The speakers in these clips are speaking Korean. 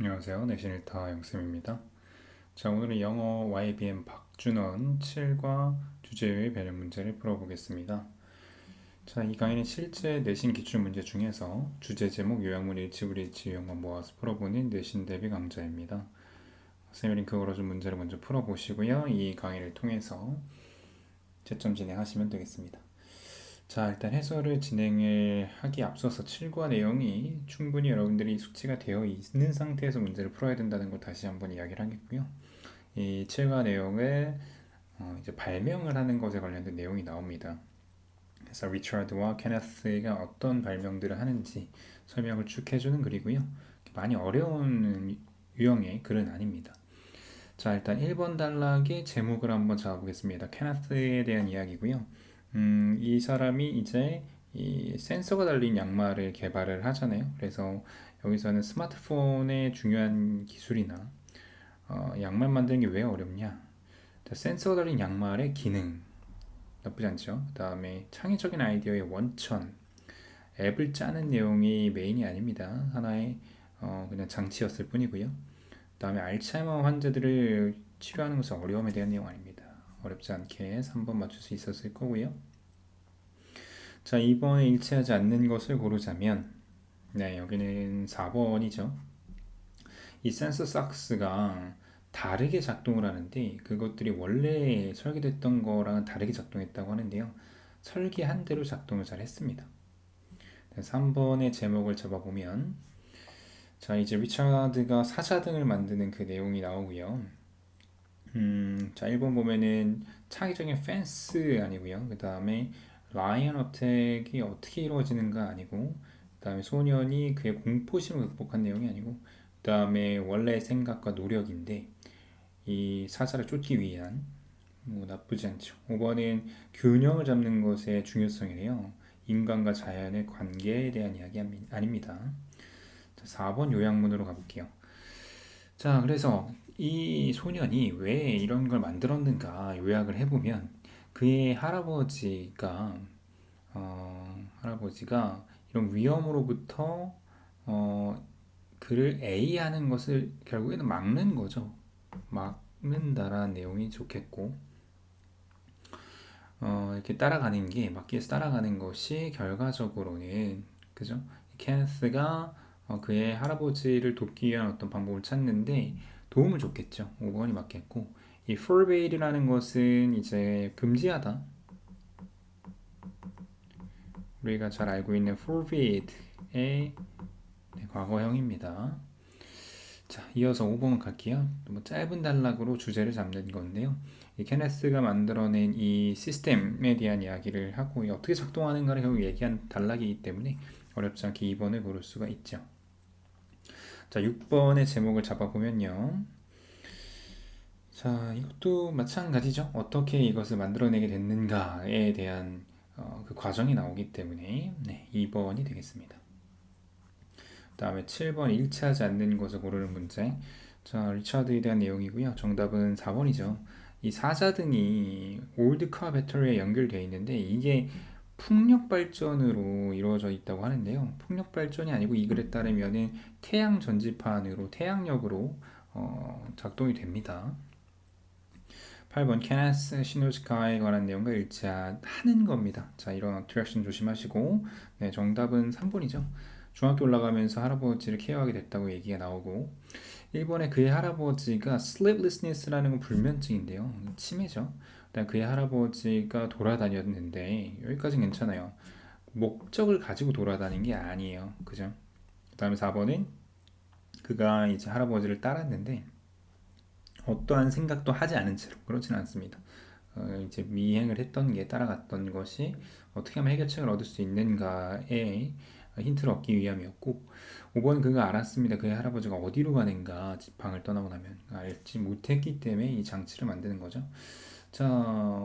안녕하세요. 내신 일타 영쌤입니다. 자, 오늘은 영어 YBM 박준원 7과 주제의 배련 문제를 풀어보겠습니다. 자, 이 강의는 실제 내신 기출 문제 중에서 주제 제목, 요약문, 일치, 불일치 유형만 모아서 풀어보는 내신 대비 강좌입니다. 쌤이 링크 걸어준 문제를 먼저 풀어보시고요. 이 강의를 통해서 채점 진행하시면 되겠습니다. 자, 일단 해설을 진행을 하기 앞서서 7과 내용이 충분히 여러분들이 숙지가 되어 있는 상태에서 문제를 풀어야 된다는 걸 다시 한번 이야기를 하겠고요. 이 7과 내용을 어, 이제 발명을 하는 것에 관련된 내용이 나옵니다. 그래서 리처드와 케네스가 어떤 발명들을 하는지 설명을 쭉 해주는 글이고요. 많이 어려운 유형의 글은 아닙니다. 자, 일단 1번 단락의 제목을 한번 잡아보겠습니다. 케네스에 대한 이야기고요. 음, 이 사람이 이제 이 센서가 달린 양말을 개발을 하잖아요. 그래서 여기서는 스마트폰의 중요한 기술이나 어, 양말 만드는 게 왜 어렵냐? 센서가 달린 양말의 기능 나쁘지 않죠. 그 다음에 창의적인 아이디어의 원천 앱을 짜는 내용이 메인이 아닙니다. 하나의 어, 그냥 장치였을 뿐이고요. 그 다음에 알츠하이머 환자들을 치료하는 것은 어려움에 대한 내용 아닙니다. 어렵지 않게 3번 맞출 수 있었을 거고요. 자, 2번에 일치하지 않는 것을 고르자면 네, 여기는 4번이죠. 이 센서 삭스가 다르게 작동을 하는데 그것들이 원래 설계됐던 거랑은 다르게 작동했다고 하는데요. 설계한 대로 작동을 잘 했습니다. 3번의 제목을 잡아보면 자 이제 리차드가 사자등을 만드는 그 내용이 나오고요. 음, 자 1번 보면은 창의적인 펜스 아니고요. 그 다음에 라이언 어택이 어떻게 이루어지는가 아니고 그 다음에 소년이 그의 공포심을 극복한 내용이 아니고 그 다음에 원래 생각과 노력인데 이 사자를 쫓기 위한 뭐 나쁘지 않죠. 5번은 균형을 잡는 것의 중요성이래요. 인간과 자연의 관계에 대한 이야기 아닙니다. 자, 4번 요약문으로 가볼게요. 자, 그래서 이 소년이 왜 이런 걸 만들었는가 요약을 해보면 그의 할아버지가 어, 할아버지가 이런 위험으로부터 어, 그를 A하는 것을 결국에는 막는 거죠. 막는다라는 내용이 좋겠고 어, 이렇게 따라가는 게 막기에서 따라가는 것이 결과적으로는 그죠? 케네스가 어, 그의 할아버지를 돕기 위한 어떤 방법을 찾는데 도움을 줬겠죠. 5번이 맞겠고 이 forbide라는 것은 이제 금지하다. 우리가 잘 알고 있는 forbide의 네, 과거형입니다. 자, 이어서 5번 갈게요. 뭐 짧은 단락으로 주제를 잡는 건데요. 이 케네스가 만들어낸 이 시스템에 대한 이야기를 하고 어떻게 작동하는가를 결국 얘기한 단락이기 때문에 어렵지 않게 2번을 고를 수가 있죠. 자, 6번의 제목을 잡아보면요. 자, 이것도 마찬가지죠. 어떻게 이것을 만들어내게 됐는가에 대한 어, 그 과정이 나오기 때문에 네, 2번이 되겠습니다. 다음에 7번 일치하지 않는 것을 고르는 문제. 자, 리차드에 대한 내용이고요. 정답은 4번이죠. 이 사자 등이 올드카 배터리에 연결되어 있는데 이게 풍력 발전으로 이루어져 있다고 하는데요. 풍력 발전이 아니고 이 글에 따르면은 태양 전지판으로 태양력으로 어, 작동이 됩니다. 8번 케네스 시노즈카에 관한 내용과 일치하는 겁니다. 자, 이런 어트랙션 조심하시고 네, 정답은 3번이죠. 중학교 올라가면서 할아버지를 케어하게 됐다고 얘기가 나오고 일본의 그의 할아버지가 sleeplessness라는 건 불면증인데요. 치매죠. 그다음 그의 할아버지가 돌아다녔는데 여기까지는 괜찮아요. 목적을 가지고 돌아다닌 게 아니에요. 그죠? 그 다음에 4번은 그가 이제 할아버지를 따랐는데 어떠한 생각도 하지 않은 채로 그렇지는 않습니다. 어, 이제 미행을 했던 게 따라갔던 것이 어떻게 하면 해결책을 얻을 수 있는가에 힌트를 얻기 위함이었고 5번 그가 알았습니다. 그의 할아버지가 어디로 가는가 방을 떠나고 나면 알지 못했기 때문에 이 장치를 만드는 거죠. 자,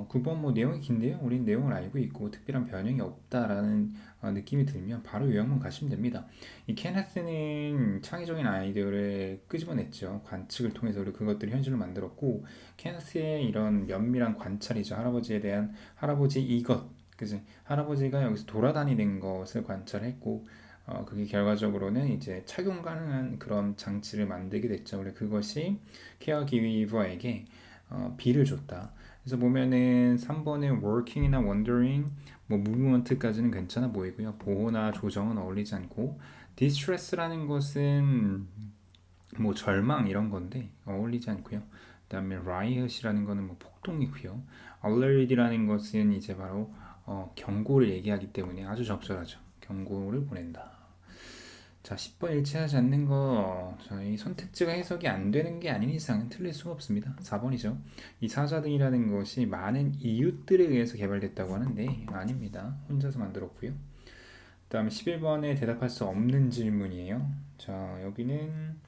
9번 뭐 내용이 긴데요. 우린 내용을 알고 있고 특별한 변형이 없다라는 어, 느낌이 들면 바로 요약만 가시면 됩니다. 이 케네스는 창의적인 아이디어를 끄집어냈죠. 관측을 통해서 우리 그것들을 현실로 만들었고 케네스의 이런 면밀한 관찰이죠. 할아버지에 대한 할아버지 이것 그지 할아버지가 여기서 돌아다니는 것을 관찰했고 어, 그게 결과적으로는 이제 착용 가능한 그런 장치를 만들게 됐죠. 그래 그것이 케어 기버에게 어, B를 줬다. 그래서 보면은 3번의 working이나 wondering, 뭐 movement까지는 괜찮아 보이고요. 보호나 조정은 어울리지 않고 distress라는 것은 뭐 절망 이런 건데 어울리지 않고요. 그다음에 riot이라는 거는 뭐 폭동이고요. alert이라는 것은 이제 바로 어, 경고를 얘기하기 때문에 아주 적절하죠. 경고를 보낸다. 자, 10번 일치하지 않는 거 저희 선택지가 해석이 안 되는 게 아닌 이상은 틀릴 수가 없습니다. 4번이죠. 이 사자 등이라는 것이 많은 이웃들에 의해서 개발됐다고 하는데 아닙니다. 혼자서 만들었고요. 그 다음에 11번에 대답할 수 없는 질문이에요. 자, 여기는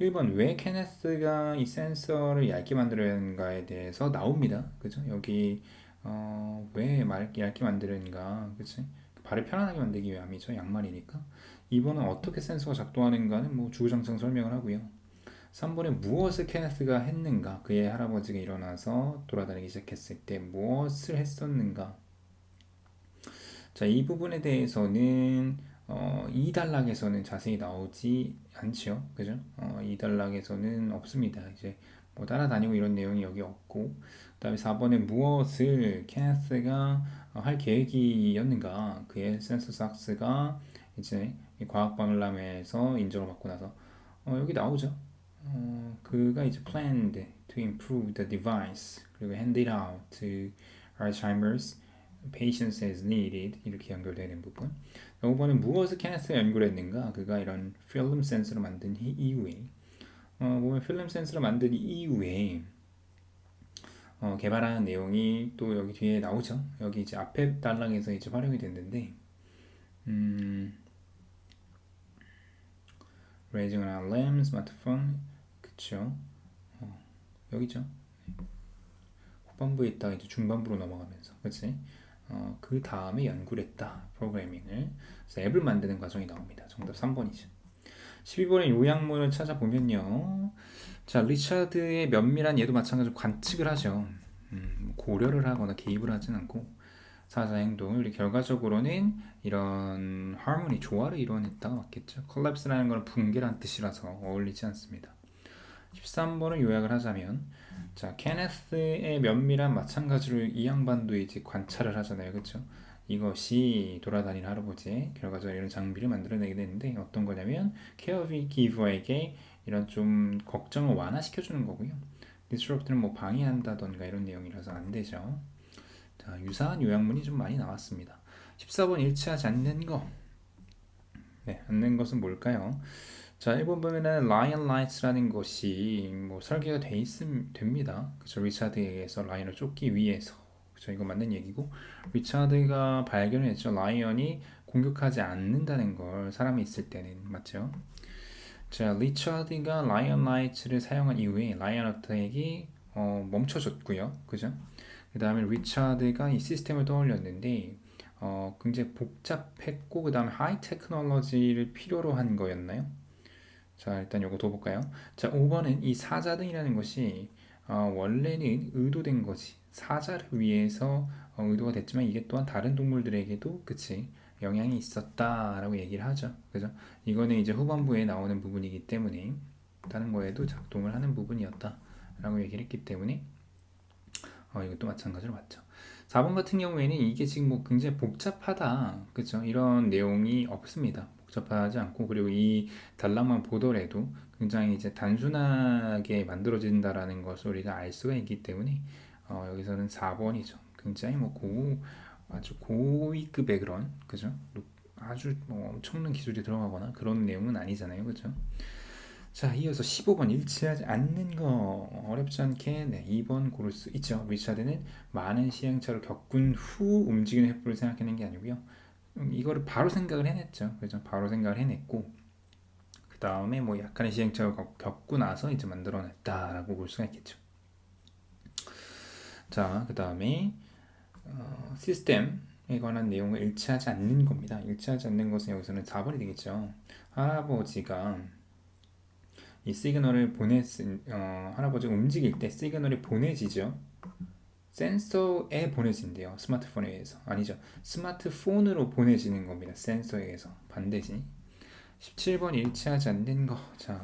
1번 왜 케네스가 이 센서를 얇게 만들어야 하는가에 대해서 나옵니다. 그죠? 여기 어, 왜 얇게 만드는가, 그치? 발을 편안하게 만들기 위함이죠. 양말이니까. 2번은 어떻게 센서가 작동하는가는 뭐 주구장창 설명을 하고요. 3번에 무엇을 케네스가 했는가, 그의 할아버지가 일어나서 돌아다니기 시작했을 때 무엇을 했었는가. 자, 이 부분에 대해서는 어, 이 단락에서는 자세히 나오지 않죠. 그죠? 어, 이 단락에서는 없습니다. 이제 뭐 따라다니고 이런 내용이 여기 없고 그 다음에 4번에 무엇을 케네스가 할 계획이었는가 그의 센서 삭스가 이제 과학박람회에서 인정을 받고 나서 어, 여기 나오죠. 어, 그가 이제 planned to improve the device 그리고 hand it out to Alzheimer's patients as needed 이렇게 연결되는 부분. 5번은 무엇을 케네스가 연구를 했는가? 그가 이런 필름 센서를 만든 이후에 어, 보면 필름 센서를 만든 이후에 어, 개발한 내용이 또 여기 뒤에 나오죠. 여기 이제 앞에 단락에서 이제 활용이 됐는데, 음, raising an alarm, 스마트폰, 그쵸? 어, 여기죠. 후반부에 있다가 이제 중반부로 넘어가면서, 그치? 어, 그 다음에 연구를 했다. 프로그래밍을. 그래서 앱을 만드는 과정이 나옵니다. 정답 3번이죠. 12번의 요약문을 찾아보면요. 자, 리차드의 면밀한 얘도 마찬가지로 관측을 하죠. 음, 뭐 고려를 하거나 개입을 하진 않고 사자 행동을 결과적으로는 이런 하모니 조화를 이루어냈다가 맞겠죠. 컬랩스라는 건 붕괴란 뜻이라서 어울리지 않습니다. 13번을 요약을 하자면 자 케네스의 면밀한 마찬가지로 이 양반도 이제 관찰을 하잖아요, 그렇죠? 이것이 돌아다니는 할아버지의 결과적으로 이런 장비를 만들어내게 되는데 어떤 거냐면 케어비 기버에게 이런 좀 걱정을 완화시켜주는 거고요. disrupt는 뭐 방해한다던가 이런 내용이라서 안 되죠. 자, 유사한 요약문이 좀 많이 나왔습니다. 14번 일치하지 않는 거. 네, 않는 것은 뭘까요? 자, 1번 보면은 lion lights라는 것이 뭐 설계가 돼 있음 됩니다. 그죠? 리차드에게서 라이언을 쫓기 위해서. 그죠? 이거 맞는 얘기고 리차드가 발견했죠. 라이언이 공격하지 않는다는 걸 사람이 있을 때는 맞죠? 자, 리차드가 라이언 라이츠를 사용한 이후에 라이언 어택이 어, 멈춰졌고요. 그죠? 그 다음에 리차드가 이 시스템을 떠올렸는데 어, 굉장히 복잡했고 그 다음에 하이 테크놀로지를 필요로 한 거였나요? 자 일단 요거 더 볼까요? 자 5번은 이 사자등이라는 것이 어, 원래는 의도된 것이 사자를 위해서 어, 의도가 됐지만 이게 또한 다른 동물들에게도 그치 영향이 있었다라고 얘기를 하죠. 그죠? 이거는 이제 후반부에 나오는 부분이기 때문에 다른 거에도 작동을 하는 부분이었다라고 얘기를 했기 때문에 어, 이것도 마찬가지로 맞죠. 4번 같은 경우에는 이게 지금 뭐 굉장히 복잡하다. 그죠? 이런 내용이 없습니다. 복잡하지 않고 그리고 이 단락만 보더라도 굉장히 이제 단순하게 만들어진다라는 것을 우리가 알 수가 있기 때문에 어, 여기서는 4번이죠. 굉장히 뭐 고, 아주 고위급의 그런 그죠? 아주 뭐 엄청난 기술이 들어가거나 그런 내용은 아니잖아요, 그죠? 자, 이어서 15번 일치하지 않는 거 어렵지 않게 네, 2번 고를 수 있죠. 리차드는 많은 시행착오를 겪은 후 움직이는 횃불을 생각하는 게 아니고요. 음, 이거를 바로 생각을 해냈죠. 그죠? 바로 생각을 해냈고 그 다음에 뭐 약간의 시행착오를 겪고 나서 이제 만들어냈다라고 볼 수가 있겠죠. 자, 그 다음에 어, 시스템 에 관한 내용을 일치하지 않는 겁니다. 일치하지 않는 것은 여기서는 4번이 되겠죠. 할아버지가 이 시그널을 보냈 어, 할아버지가 움직일 때 시그널이 보내지죠. 센서에 보내진대요. 스마트폰에 의해서. 아니죠. 스마트폰으로 보내지는 겁니다. 센서에 의해서. 반대지. 17번 일치하지 않는 거. 자,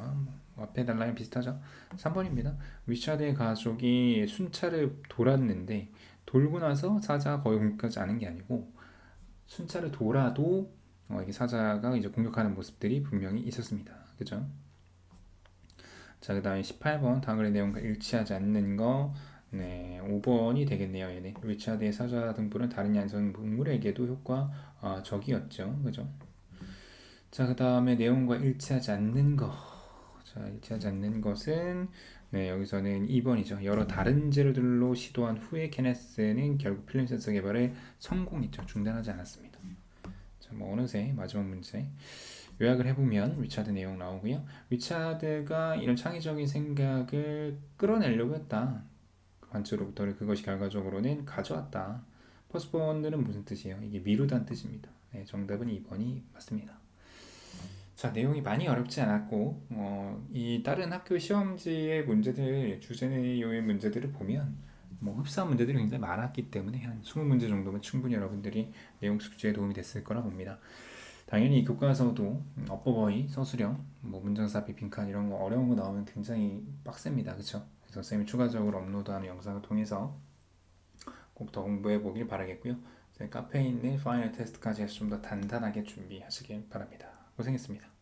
뭐 앞에 달라인 비슷하죠? 3번입니다. 위차드의 가족이 순찰을 돌았는데 돌고 나서 사자가 거의 공격하지 않은 게 아니고 순찰을 돌아도 어, 이게 사자가 이제 공격하는 모습들이 분명히 있었습니다. 그죠? 자, 그 다음에 18번 다글의 내용과 일치하지 않는 거 네, 5번이 되겠네요. 얘네. 리차드의 사자 등불은 다른 야생 동물에게도 효과 아. 그죠? 자, 그 다음에 내용과 일치하지 않는 거. 자, 일치하지 않는 것은 네, 여기서는 2번이죠. 여러 다른 재료들로 시도한 후에 케네스는 결국 필름 센서 개발에 성공했죠. 중단하지 않았습니다. 자, 뭐 어느새 마지막 문제. 요약을 해보면 리차드 내용 나오고요. 리차드가 이런 창의적인 생각을 끌어내려고 했다. 관측로부터를 그것이 결과적으로는 가져왔다. 포스폰드는 무슨 뜻이에요? 이게 미루다는 뜻입니다. 네, 정답은 2번이 맞습니다. 자, 내용이 많이 어렵지 않았고, 어, 이 다른 학교 시험지의 문제들, 주제의 문제들을 보면, 뭐 흡사한 문제들이 굉장히 많았기 때문에 한 20문제 정도면 충분히 여러분들이 내용 숙지에 도움이 됐을 거라 봅니다. 당연히 교과서도 어법어휘, 서술형, 뭐 문장삽입, 빈칸 이런 거 어려운 거 나오면 굉장히 빡셉니다. 그쵸? 그래서 쌤이 추가적으로 업로드하는 영상을 통해서 꼭 더 공부해 보길 바라겠고요. 제 카페에 있는 파이널 테스트까지 해서 좀 더 단단하게 준비하시길 바랍니다. 고생했습니다.